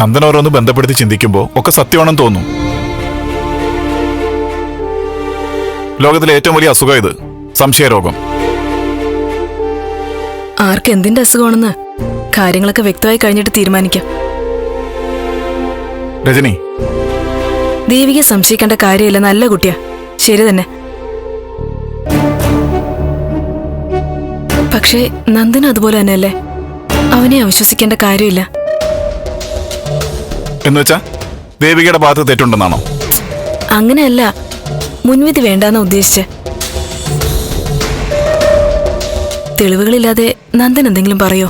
നന്ദൻ ഓരോന്ന് ബന്ധപ്പെടുത്തി ചിന്തിക്കുമ്പോൾ ഒക്കെ സത്യമാണെന്ന് തോന്നും. ലോകത്തിലെ ഏറ്റവും വലിയ അസുഖം ഇത്. സംശയരോഗം. ആർക്ക് എന്തിന്റെ അസുഖമാണെന്ന് കാര്യങ്ങളൊക്കെ വ്യക്തമായി കഴിഞ്ഞിട്ട് തീരുമാനിക്കാം. രജനി. ദേവികയെ സംശയിക്കേണ്ട കാര്യമില്ല. നല്ല കുട്ടിയാ. ശരി തന്നെ. പക്ഷേ നന്ദന അതുപോലെ തന്നെയല്ലേ? അവനെ അവിശ്വസിക്കേണ്ട കാര്യമില്ല. എന്ന് വെച്ചാ ദേവികയുടെ ഭാഗത്ത് തെറ്റുണ്ടെന്നാണോ? അങ്ങനെയല്ല. മുൻവിധി വേണ്ടെന്ന് ഉദ്ദേശിച്ച്. തെളിവുകളില്ലാതെ നന്ദൻ എന്തെങ്കിലും പറയോ?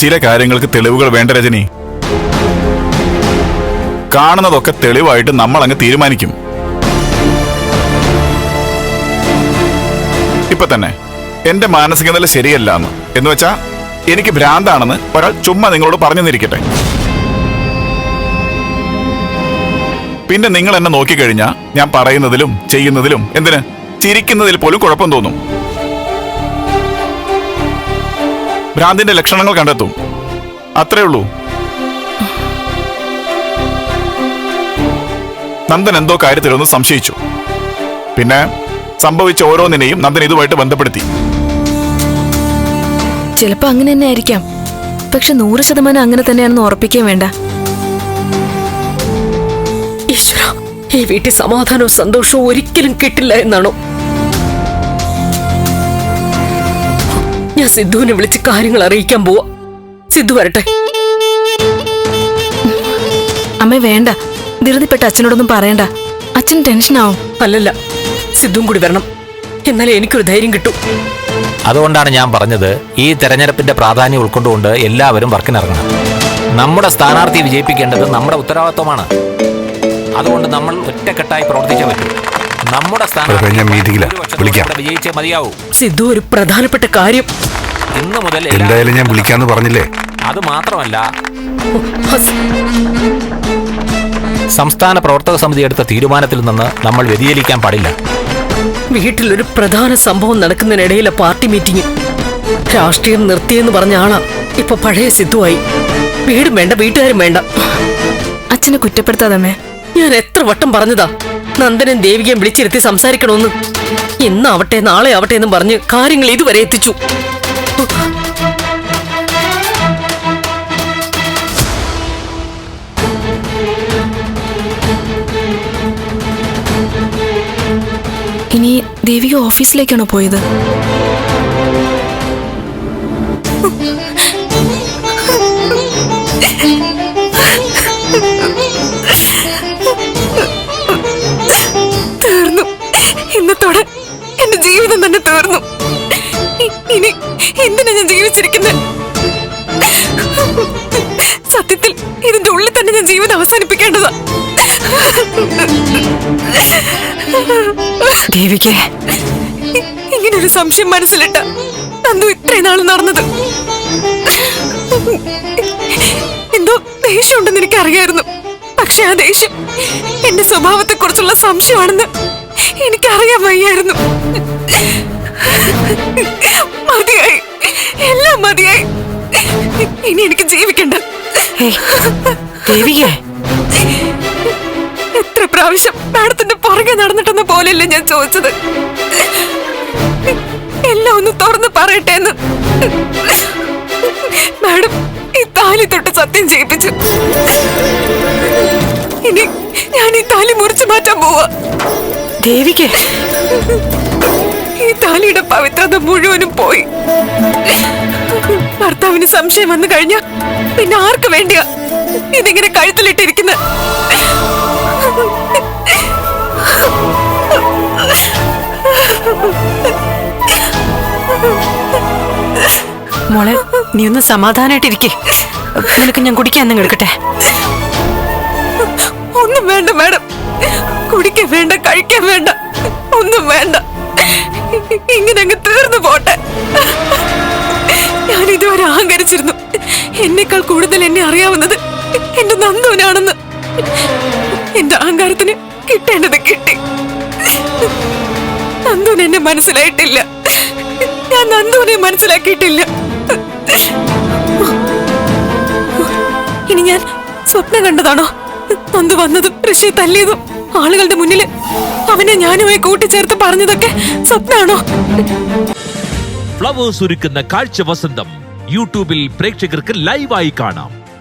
ചില കാര്യങ്ങൾക്ക് തെളിവുകൾ വേണ്ട രജനി. കാണുന്നതൊക്കെ തെളിവായിട്ട് നമ്മൾ അങ്ങ് തീരുമാനിക്കും. ഇപ്പൊ തന്നെ എന്റെ മാനസിക നില ശരിയല്ല എന്ന് എന്ന് വെച്ചാ എനിക്ക് ഭ്രാന്താണെന്ന് ഒരാൾ ചുമ്മാ നിങ്ങളോട് പറഞ്ഞു തന്നിരിക്കട്ടെ. പിന്നെ നിങ്ങൾ എന്നെ നോക്കിക്കഴിഞ്ഞാൽ ഞാൻ പറയുന്നതിലും ചെയ്യുന്നതിലും എന്തിന്? ചിരിക്കുന്നതിൽ പോലും കുഴപ്പം തോന്നും. ഭ്രാന്തിന്റെ ലക്ഷണങ്ങൾ കണ്ടെത്തും. അത്രേ ഉള്ളൂ. നന്ദൻ എന്തോ കാര്യത്തിലൊന്ന് സംശയിച്ചു. പിന്നെ സംഭവിച്ച ഓരോന്നിനെയും നന്ദൻ ഇതുമായിട്ട് ബന്ധപ്പെടുത്തി. ചിലപ്പോ അങ്ങനെ തന്നെ ആയിരിക്കാം. പക്ഷെ നൂറ് ശതമാനം അങ്ങനെ തന്നെയാണെന്ന് ഉറപ്പിക്കാൻ വേണ്ട. ഈശ്വര ഈ വീട്ടിൽ സമാധാനവും സന്തോഷവും ഒരിക്കലും കിട്ടില്ല എന്നാണോ? ഞാൻ സിദ്ധുവിനെ വിളിച്ച് കാര്യങ്ങൾ അറിയിക്കാൻ പോവാ. സിദ്ധു വരട്ടെ. അമ്മ വേണ്ട. ധൃതിപ്പെട്ട അച്ഛനോടൊന്നും പറയണ്ട. അച്ഛൻ ടെൻഷനാവും. അല്ലല്ല സിദ്ധുവും കൂടി വരണം. എന്നാലേ എനിക്കൊരു ധൈര്യം കിട്ടൂ. അതുകൊണ്ടാണ് ഞാൻ പറഞ്ഞത് ഈ തെരഞ്ഞെടുപ്പിന്റെ പ്രാധാന്യം ഉൾക്കൊണ്ടുകൊണ്ട് എല്ലാവരും വർക്കിനിറങ്ങണം. നമ്മുടെ സ്ഥാനാർത്ഥി വിജയിപ്പിക്കേണ്ടത് നമ്മുടെ ഉത്തരവാദിത്വമാണ്. അതുകൊണ്ട് നമ്മൾ ഒറ്റക്കെട്ടായി പ്രവർത്തിച്ചേ പറ്റൂ. നമ്മുടെ സ്ഥാനാർത്ഥി. വിജയിച്ചേ മതിയാവൂ. സിദ്ധു ഒരു പ്രധാനപ്പെട്ട കാര്യം. ഇന്ന് മുതൽ എന്തായാലും ഞാൻ വിളിക്കാന്ന് പറഞ്ഞില്ലേ? അത് മാത്രമല്ല സംസ്ഥാന പ്രവർത്തക സമിതി എടുത്ത തീരുമാനത്തിൽ നിന്ന് നമ്മൾ വ്യതിചലിക്കാൻ പാടില്ല. വീട്ടിലൊരു പ്രധാന സംഭവം നടക്കുന്നതിനിടയിലെ പാർട്ടി മീറ്റിംഗ്. രാഷ്ട്രീയം നിർത്തിയെന്ന് പറഞ്ഞ ആളാ. ഇപ്പൊ പഴയ സിദ്ധുവായി. വീടും വേണ്ട വീട്ടുകാരും വേണ്ട. അച്ഛനെ കുറ്റപ്പെടുത്താതമ്മേ. ഞാൻ എത്ര വട്ടം പറഞ്ഞതാ. നന്ദനും ദേവികയും വിളിച്ചിരുത്തി സംസാരിക്കണമെന്ന്. ഇന്നാവട്ടെ നാളെ ആവട്ടെ എന്നും പറഞ്ഞ് കാര്യങ്ങൾ ഇതുവരെ എത്തിച്ചു. ഇനി ദേവിക ഓഫീസിലേക്കാണോ പോയത്? തീർന്നു. ഇന്നത്തോടെ എന്റെ ജീവിതം തന്നെ തീർന്നു. ഇനി എന്തിനാ ഞാൻ ജീവിച്ചിരിക്കുന്നത് സത്യത്തിൽ ഇതിന്റെ ഉള്ളിൽ തന്നെ ഞാൻ ജീവിതം അവസാനിപ്പിക്കേണ്ടതാ. ദേവികെ ഇ- ഇങ്ങനൊരു സംശയം മനസ്സിലിട്ട നന്ദു ഇത്രയും നാൾ നടന്നത്. എന്തോ ദേഷ്യമുണ്ടെന്ന് എനിക്ക് അറിയായിരുന്നു പക്ഷെ ആ ദേഷ്യം എന്റെ സ്വഭാവത്തെ കുറിച്ചുള്ള സംശയമാണെന്ന് എനിക്കറിയാൻ വയ്യായിരുന്നു. മതിയായി എല്ലാം മതിയായി. ഇനി എനിക്ക് ജീവിക്കണ്ട. ദേവികെ. പ്രാവശ്യം മാഡത്തിന്റെ പുറകെ നടന്നിട്ടെന്ന് പോലില്ല ഞാൻ ചോദിച്ചത്? എല്ലാം ഒന്ന് തുറന്ന് പറയട്ടെ എന്ന്. മാഡം ഈ താലി തൊട്ട് സത്യം ചെയ്യിപ്പിച്ചു. ഇനി ഞാൻ ഈ താലി മുറിച്ചു മാറ്റാൻ പോവാ. ദേവിക്ക് ഈ താലിയുടെ പവിത്രത മുഴുവനും പോയി. ഭർത്താവിന് സംശയം വന്നു കഴിഞ്ഞാ പിന്നെ ആർക്ക് വേണ്ടിയാ ഇതിങ്ങനെ കഴുത്തിലിട്ടിരിക്കുന്ന? മോളെ നീ ഒന്ന് സമാധാനായിട്ടിരിക്കെ. നിനക്ക് ഞാൻ കുടിക്കാൻ എന്തെങ്കിലും എടുക്കട്ടെ? ഒന്നും വേണ്ട മാഡം. കുടിക്കാൻ വേണ്ട കഴിക്കാൻ വേണ്ട. ഒന്നും വേണ്ട. ഇങ്ങനെ അങ്ങ് തീർന്നു പോട്ടെ. ഞാൻ ഇതുവരെ അഹങ്കരിച്ചിരുന്നു. എന്നേക്കാൾ കൂടുതൽ എന്നെ അറിയാവുന്നത് എന്റെ നന്ദുവിനാണെന്ന്. എന്റെ അഹങ്കാരത്തിന് കിട്ടേണ്ടത് കിട്ടി. നന്ദുവിന് എന്നെ മനസ്സിലായിട്ടില്ല. ഞാൻ നന്ദുവിനെ മനസ്സിലാക്കിയിട്ടില്ല. ഇനി ഞാൻ സ്വപ്നം കണ്ടതാണോ? നന്ദു വന്നതും ഋഷി തല്ലിയതും ആളുകളുടെ മുന്നിൽ അവനെ ഞാനുമായി കൂട്ടിച്ചേർത്ത് പറഞ്ഞതൊക്കെ സ്വപ്നാണോ? ഫ്ലവേഴ്സ് ഒരുക്കുന്ന കാഴ്ച വസന്തം യൂട്യൂബിൽ പ്രേക്ഷകർക്ക് ലൈവായി കാണാം.